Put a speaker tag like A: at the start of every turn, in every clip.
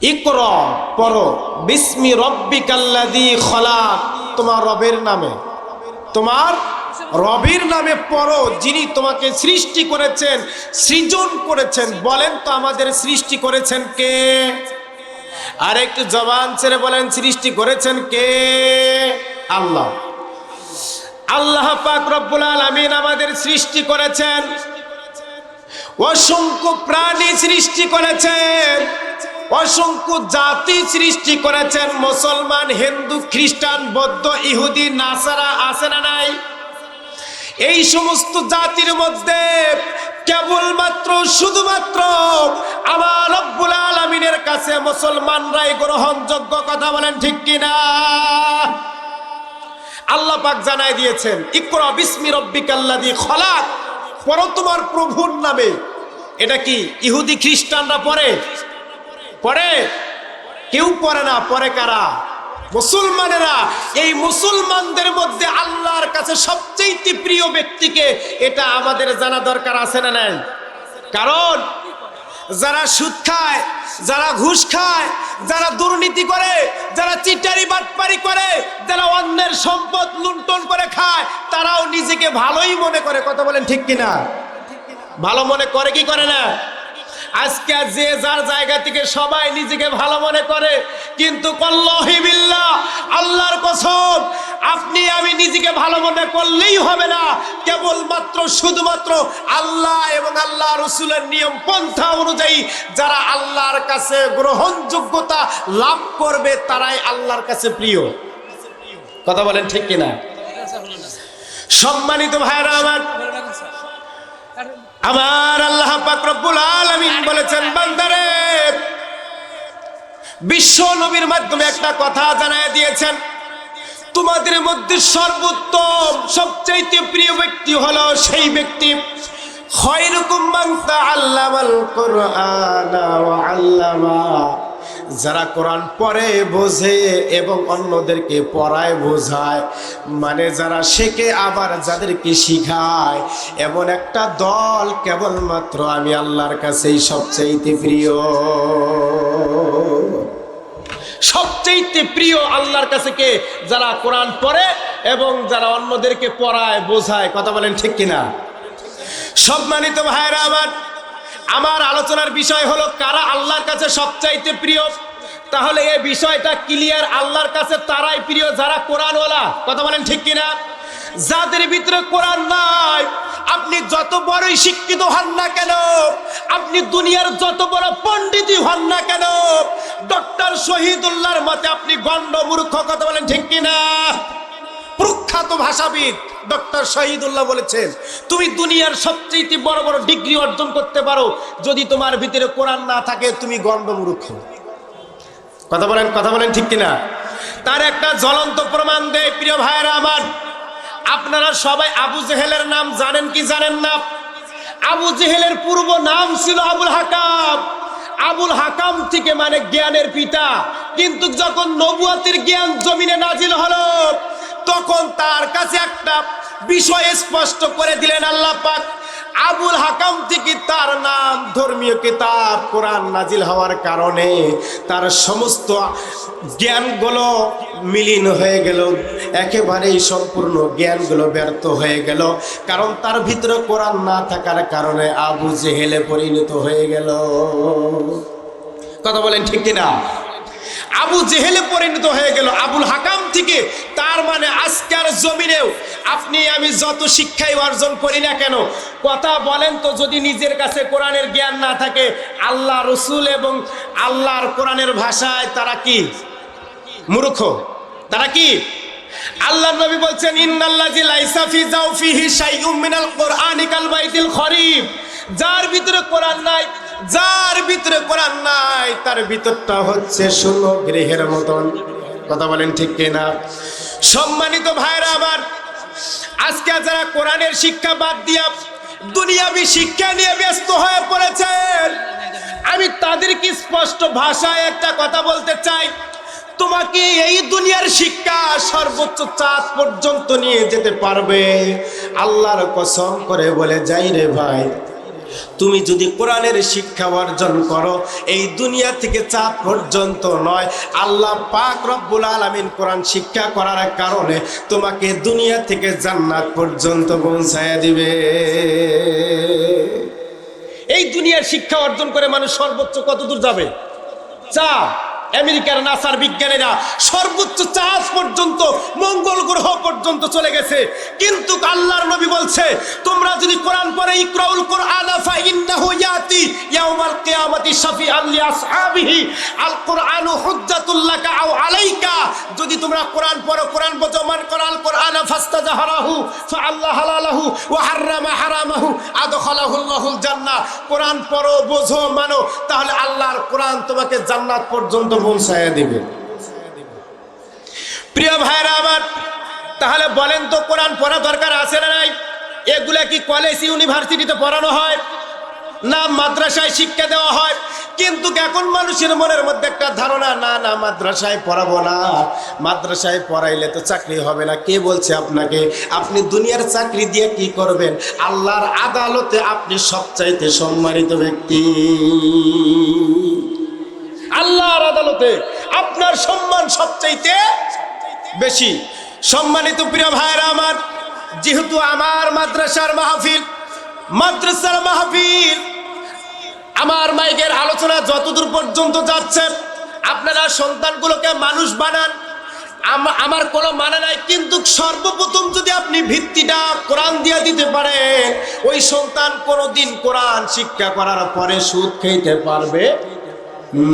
A: ইকর পর বিস্মি রব্বিকাল্লাদি খলাক। তোমার রবের নামে। তোমার রবের নামে পড়ো, যিনি তোমাকে সৃষ্টি করেছেন, সৃজন করেছেন। বলেন তো আমাদের সৃষ্টি করেছেন কে? আর একটু জবান ছেড়ে বলেন, সৃষ্টি করেছেন কে? আল্লাহ। আল্লাহ পাক রব্বুল আলামিন আমাদের সৃষ্টি করেছেন। অসংখ্য প্রাণী সৃষ্টি করেছেন। অসংখ্য জাতি সৃষ্টি করেছেন, মুসলমান, হিন্দু, খ্রিস্টান, বৌদ্ধ, ইহুদি, নাসারা আছে না নাই? এই সমস্ত জাতির মধ্যে কেবলমাত্র, শুধুমাত্র আমার রব্বুল আলমিনের কাছে মুসলমানরাই গ্রহণযোগ্য কথা বলেন ঠিক কিনা? আল্লাহ পাক জানাই দিয়েছেন, ইকরা বিস্মি রব্বিকাল্লাযী খলাক। পড়ো তোমার প্রভুর নামে। এটা কি ইহুদি, খ্রিস্টানরা পড়ে? পড়ে কেউ পড়ে না, পরে কারা? মুসলমানেরা, এই মুসলমানদের মধ্যে আল্লাহর কাছে সবচেয়ে প্রিয় ব্যক্তিকে এটা আমাদের জানা দরকার আছে না নাই? কারণ যারা সুদ খায়, যারা ঘুষ খায়, যারা দুর্নীতি করে, যারা চিটারি বাটপারি করে, যারা অন্যের সম্পদ লুণ্ঠন করে খায়, তারাও নিজেকে ভালোই মনে করে। কথা বলেন ঠিক কিনা? ভালো মনে করে কি করে না? আজকে যে যার জায়গা থেকে সবাই নিজেকে ভালো মনে করে, কিন্তু কল্লাহিবিল্লাহ আল্লাহর কসম, আপনি আমি নিজেকে ভালো মনে করলেই হবে না। কেবলমাত্র, শুধুমাত্র আল্লাহ এবং আল্লাহ রসুলের নিয়ম পন্থা অনুযায়ী যারা আল্লাহর কাছে গ্রহণযোগ্যতা লাভ করবে, তারাই আল্লাহর কাছে প্রিয়। কথা বলেন ঠিক কিনা? সম্মানিত ভাইরা আমার আমার আল্লাহ পাকরবুল আলমিন বলেছেন, বান্দারে, বিশ্ব নবীর মাধ্যমে একটা কথা জানায় দিয়েছেন। তোমাদের মধ্যে সর্বোত্তম, সবচাইতে প্রিয় ব্যক্তি হলো সেই ব্যক্তি। হয় রকম তাআল্লামাল আল্লাহ আল্লাহ যারা কোরআন পড়ে, বোঝে এবং অন্যদেরকে পড়ায়, বোঝায়। মানে যারা শেখে, আবার যাদেরকে শিখায়। এমন একটা দল কেবলমাত্র আমি আল্লাহর কাছেই সবচাইতে প্রিয়। সবচাইতে প্রিয় আল্লাহর কাছে কে? যারা কোরআন পড়ে এবং যারা অন্যদেরকে পড়ায়, বোঝায়। কথা বলেন ঠিক কিনা? সম্মানিত ভাইরা আমার আমার আলোচনার বিষয় হলো কারা আল্লাহর কাছে সবচাইতে প্রিয়? তাহলে এই বিষয়টা ক্লিয়ার আল্লাহর কাছে তারাই প্রিয় যারা কোরআনওয়ালা। কথা বলেন ঠিক কিনা? যাদের ভিতরে কোরআন নাই, আপনি যত বড়ই শিক্ষিত হন না কেন, আপনি দুনিয়ার যত বড় পণ্ডিতই হন না কেন ডক্টর শহীদুল্লাহর মতে আপনি গণ্ড মূর্খ, কথা বলেন ঠিক কিনা? প্রখ্যাত ভাষাবিদ ডক্টর শহীদুল্লাহ বলেছেন, তুমি দুনিয়ার সবচেয়ে বড় বড় ডিগ্রি অর্জন করতে পারো। যদি তোমার ভিতরে কোরআন না থাকে, তুমি গণ্ডমূর্খ। কথা বলেন কথা বলেন ঠিক কিনা? তার একটা জ্বলন্ত প্রমাণ দেয় প্রিয় ভাইয়েরা আমার। আপনারা সবাই আবু জেহেলের নাম জানেন কি জানেন না? আবু জেহেলের পূর্ব নাম ছিল আবুল হাকাম। আবুল হাকাম থেকে মানে জ্ঞানের পিতা। কিন্তু যখন নবুয়াতের জ্ঞান জমিনে নাজিল হলো তখন তার কাছে একটা বিষয় স্পষ্ট করে দিলেন আল্লাহ পাক, আবুল হাকাম থেকে তার নাম ধর্মীয় কিতাব, কোরআন নাজিল হওয়ার কারণে তার সমস্ত জ্ঞানগুলো মিলিন হয়ে গেল, একেবারেই সম্পূর্ণ জ্ঞানগুলো ব্যর্থ হয়ে গেল, কারণ তার ভিতরে কোরআন না থাকার কারণে আবু জেহেলে পরিণত হয়ে গেল। কথা বলেন ঠিক কিনা? আবু জেহেলে পরিণত হয়ে গেল। আবুল হাকাম থেকে তার মানে আজকের জমিনেও আপনি আমি যত শিক্ষাই অর্জন করি না কেন, কথা বলেন তো যদি নিজের কাছে কোরআনের জ্ঞান না থাকে, আল্লাহ রসুল এবং আল্লাহর কোরআনের ভাষায় তারা কি? মূর্খ। তারা কি? আল্লাহ নবী বলছেন ইন্নাল্লাজি মিনাল বাইতিল যার ভিতরে কোরআন নাই যার ভিতরে কোরআন নাই, তার ভিতরটা হচ্ছে শূন্য গৃহের মতন। কথা বলেন ঠিক কিনা? সম্মানিত ভাইরা আবার আজকে যারা কোরআনের শিক্ষা বাদ দিয়া দুনিয়াবি শিক্ষা নিয়ে ব্যস্ত হয়ে পড়েছেন, আমি তাদেরকে স্পষ্ট ভাষায় একটা কথা বলতে চাই। তোমাকে এই দুনিয়ার শিক্ষা সর্বোচ্চ চাঁদ পর্যন্ত নিয়ে যেতে পারবে। আল্লাহর কসম করে বলে, যাই রে ভাই তুমি যদি কোরআনের শিক্ষা অর্জন করো, এই দুনিয়া থেকে চাঁদ পর্যন্ত নয়। আল্লাহ পাক রব্বুল আলামিন কোরআন শিক্ষা করার কারণে তোমাকে দুনিয়া থেকে জান্নাত পর্যন্ত পৌঁছায় দিবে। এই দুনিয়ার শিক্ষা অর্জন করে মানুষ সর্বোচ্চ কত দূর যাবে? চা, আমেরিকার নাসার বিজ্ঞানীরা সর্বোচ্চ চাষ পর্যন্ত, মঙ্গল গ্রহ পর্যন্ত চলে গেছে। কিন্তু আল্লাহর নবী বলছে, তোমরা যদি কোরআন পরে ইকরাউল কোরআন শাফিআন আল আলাইকা। যদি তোমরা কোরআন পড়ো, কোরআন বোঝো, মান কোরআন কোরআন পড়ো, বোঝো, মানো, তাহলে আল্লাহর কোরআন তোমাকে জান্নাত পর্যন্ত পৌঁছায় দিবে। প্রিয় ভাইরা আমার, তাহলে বলেন তো কোরআন পড়া দরকার আছে না নাই? এগুলা কি কলেজ ইউনিভার্সিটিতে পড়ানো হয়? না মাদ্রাসায় শিক্ষা দেওয়া হয়, কিন্তু এখন মানুষের মনের মধ্যে একটা ধারণা, না না, মাদ্রাসায় পড়াবো না। মাদ্রাসায় পড়াইলে তো চাকরি হবে না। কে বলছে আপনাকে? আপনি দুনিয়ার চাকরি দিয়ে কি করবেন? আল্লাহর আদালতে আপনি সবচাইতে সম্মানিত ব্যক্তি। আল্লাহর আদালতে আপনার সম্মান সবচাইতে বেশি। সম্মানিত প্রিয় ভাইরা আমার, যেহেতু আমার মাদ্রাসার মাহফিল মাদ্রাসার মাহফিল আমার মাইকের আলোচনা যতদূর পর্যন্ত যাচ্ছে, আপনারা সন্তানগুলোকে মানুষ বানান। আমার কোনো মানে নাই, কিন্তু সর্বপ্রথম যদি আপনি ভিত্তিটা কোরআন দিয়ে দিতে পারেন ওই সন্তান কোনোদিন কোরআন শিক্ষা করার পরে সুদ খেতে পারবে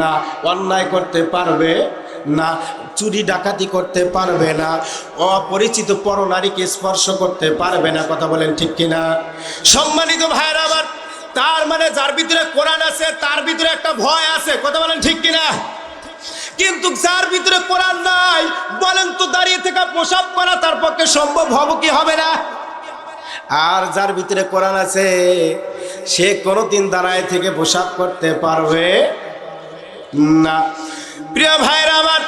A: না, অন্যায় করতে পারবে না, চুরি ডাকাতি করতে পারবে না, অপরিচিত পরনারীকে স্পর্শ করতে পারবে না, কথা বলেন ঠিক কিনা? সম্মানিত ভাইয়ের আমার তার মানে যার ভিতরে কোরআন আছে, তার ভিতরে একটা ভয় আছে। কথা বলেন ঠিক কিনা? কিন্তু যার ভিতরে কোরআন নাই, বলেন তো দাঁড়িয়ে থেকে প্রসাব করা তার পক্ষে সম্ভব হবে কি হবে না? আর যার ভিতরে কোরআন আছে, সে কোনোদিন দাঁড়ায় থেকে প্রসাব করতে পারবে না। প্রিয় ভাইরা আমার,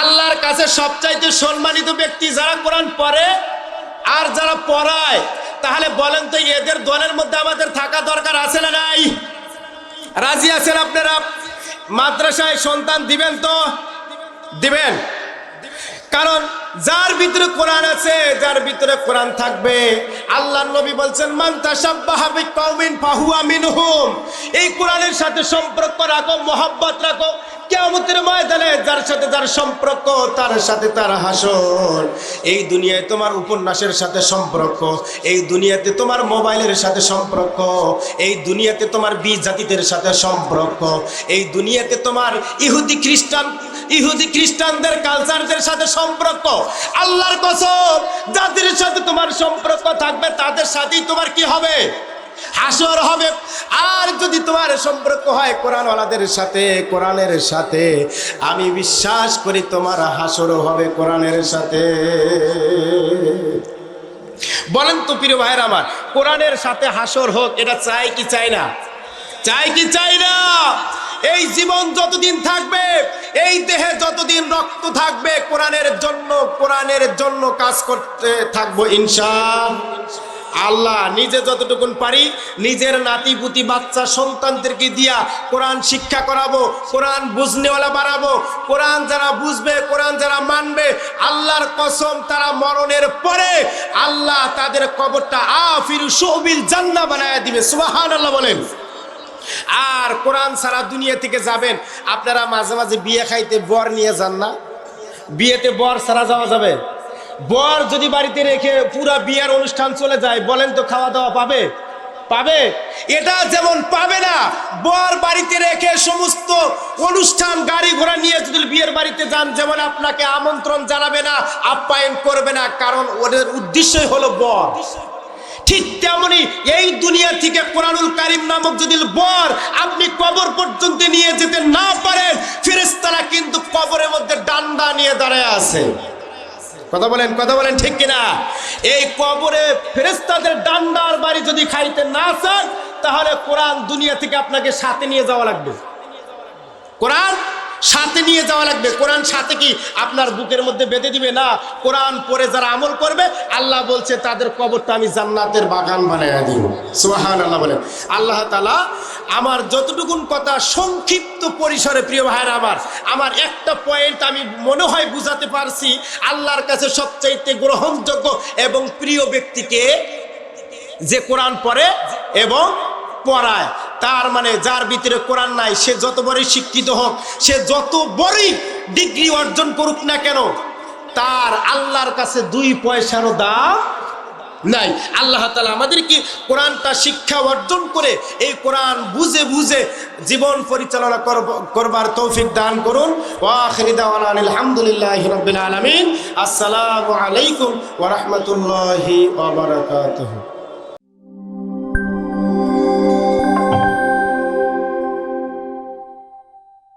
A: আল্লাহর কাছে সবচাইতে সম্মানিত ব্যক্তি যারা কোরআন পড়ে আর যারা পড়ায় তাহলে বলেন তো, এদের দলের মধ্যে আমাদের থাকা দরকার আছে না নাই? রাজি আছেন আপনারা? মাদ্রাসায় সন্তান দিবেন তো? দিবেন। কারণ যার ভিতরে কোরআন আছে, যার ভিতরে কোরআন থাকবে। আল্লাহ নবী বলছেন, মান তাসাব্বাহা বিকওমিন ফাহুয়া মিনহুম। এই কোরআনের সাথে সম্পর্ক রাখো, মোহাব্বত রাখো। কিয়ামতের ময়দানে যার সাথে যার সম্পর্ক, তার সাথে তার হাসর। এই দুনিয়ায় তোমার উপন্যাসের সাথে সম্পর্ক, এই দুনিয়াতে তোমার মোবাইলের সাথে সম্পর্ক, এই দুনিয়াতে তোমার বীজ জাতিদের সাথে সম্পর্ক, এই দুনিয়াতে তোমার ইহুদি খ্রিস্টান, ইহুদি খ্রিস্টানদের কালচারদের সাথে সম্পর্ক। আল্লাহর কসম, যাদের সাথে তোমার সম্পর্ক থাকবে, তাদের সাথেই তোমার কি হবে? হাসর হবে। আর যদি তোমার সম্পর্ক হয় কোরআনওয়ালাদের সাথে, কোরআনের সাথে, আমি বিশ্বাস করি তোমার হাসরও হবে কোরআনের সাথে। বলেন তো প্রিয় ভাইয়ের আমার, কোরআনের সাথে হাসর হোক, এটা চাই কি চাই না? চাই কি চাই না? এই জীবন যতদিন থাকবে, এই দেহে যতদিন রক্ত থাকবে, কোরআনের জন্য কোরআনের জন্য কাজ করতে থাকব ইনশা। আল্লাহ নিজে যতটুকুন পারি নিজের নাতি পুতি বাচ্চা সন্তানদেরকে দিয়া কোরআন শিক্ষা করাবো, কোরআন বুঝনেওয়ালা বাড়াবো, কোরআন যারা বুঝবে, কোরআন যারা মানবে, আল্লাহর কসম তারা মরণের পরে আল্লাহ তাদের কবরটা আফির সবিল জান্না বানায় দিবে। সুবাহান আল্লাহ বলেন। আর কোরআন সারা দুনিয়া থেকে যাবেন। আপনারা মাঝে মাঝে বিয়ে খাইতে বর নিয়ে যান না? বিয়েতে বর সারা যাওয়া যাবে? বর যদি বাড়িতে রেখে পুরা বিয়ের অনুষ্ঠান চলে যায়, বলেন তো খাওয়া দাওয়া পাবে? পাবে? এটা যেমন পাবে না, বর বাড়িতে রেখে সমস্ত অনুষ্ঠান গাড়ি ঘোড়া নিয়ে যদি বিয়ের বাড়িতে যান, যেমন আপনাকে আমন্ত্রণ জানাবে না, আপ্যায়ন করবে না, কারণ ওদের উদ্দেশ্যই হলো বর। ঠিক তেমনি এই দুনিয়া থেকে কোরআনুল কারিম নামক যদি বর আপনি কবর পর্যন্ত নিয়ে যেতে না পারেন ফেরেস্তারা কিন্তু কবরের মধ্যে ডান্ডা নিয়ে দাঁড়ায় আছে। কথা বলেন কথা বলেন ঠিক কিনা? এই কবরে ফেরেস্তাদের ডান্ডার বাড়ি যদি খাইতে না চান, তাহলে কোরআন দুনিয়া থেকে আপনাকে সাথে নিয়ে যাওয়া লাগবে। কোরআন সাথে নিয়ে যাওয়া লাগবে। কোরআন সাথে কি আপনার বুকের মধ্যে বেঁধে দিবে? না, কোরআন পরে যারা আমল করবে, আল্লাহ বলছে, তাদের কবরটা আমি জান্নাতের বাগান বানাইয়া দিব। সুহান আল্লাহ বলেন। আল্লাহ তালা আমার যতটুকুন কথা সংক্ষিপ্ত পরিসরে, প্রিয় ভাইয়ের আমার আমার একটা পয়েন্ট আমি মনে হয় বুঝাতে পারছি, আল্লাহর কাছে সবচাইতে গ্রহণযোগ্য এবং প্রিয় ব্যক্তিকে যে কোরআন পড়ে এবং পড়ায়। তার মানে যার ভিতরে কোরআন নাই, সে যত বড়ই শিক্ষিত হোক, সে যত বড়ই ডিগ্রি অর্জন করুক না কেন, তার আল্লাহর কাছে দুই পয়সারও দাম নাই। আল্লাহ তালা আমাদেরকে কোরআনটা শিক্ষা অর্জন করে এই কোরআন বুঝে বুঝে জীবন পরিচালনা করব- করবার তৌফিক দান করুন। আলহামদুলিল্লাহ রবিল আলমিন। আসসালামু আলাইকুম ওরহমতুল্লাহি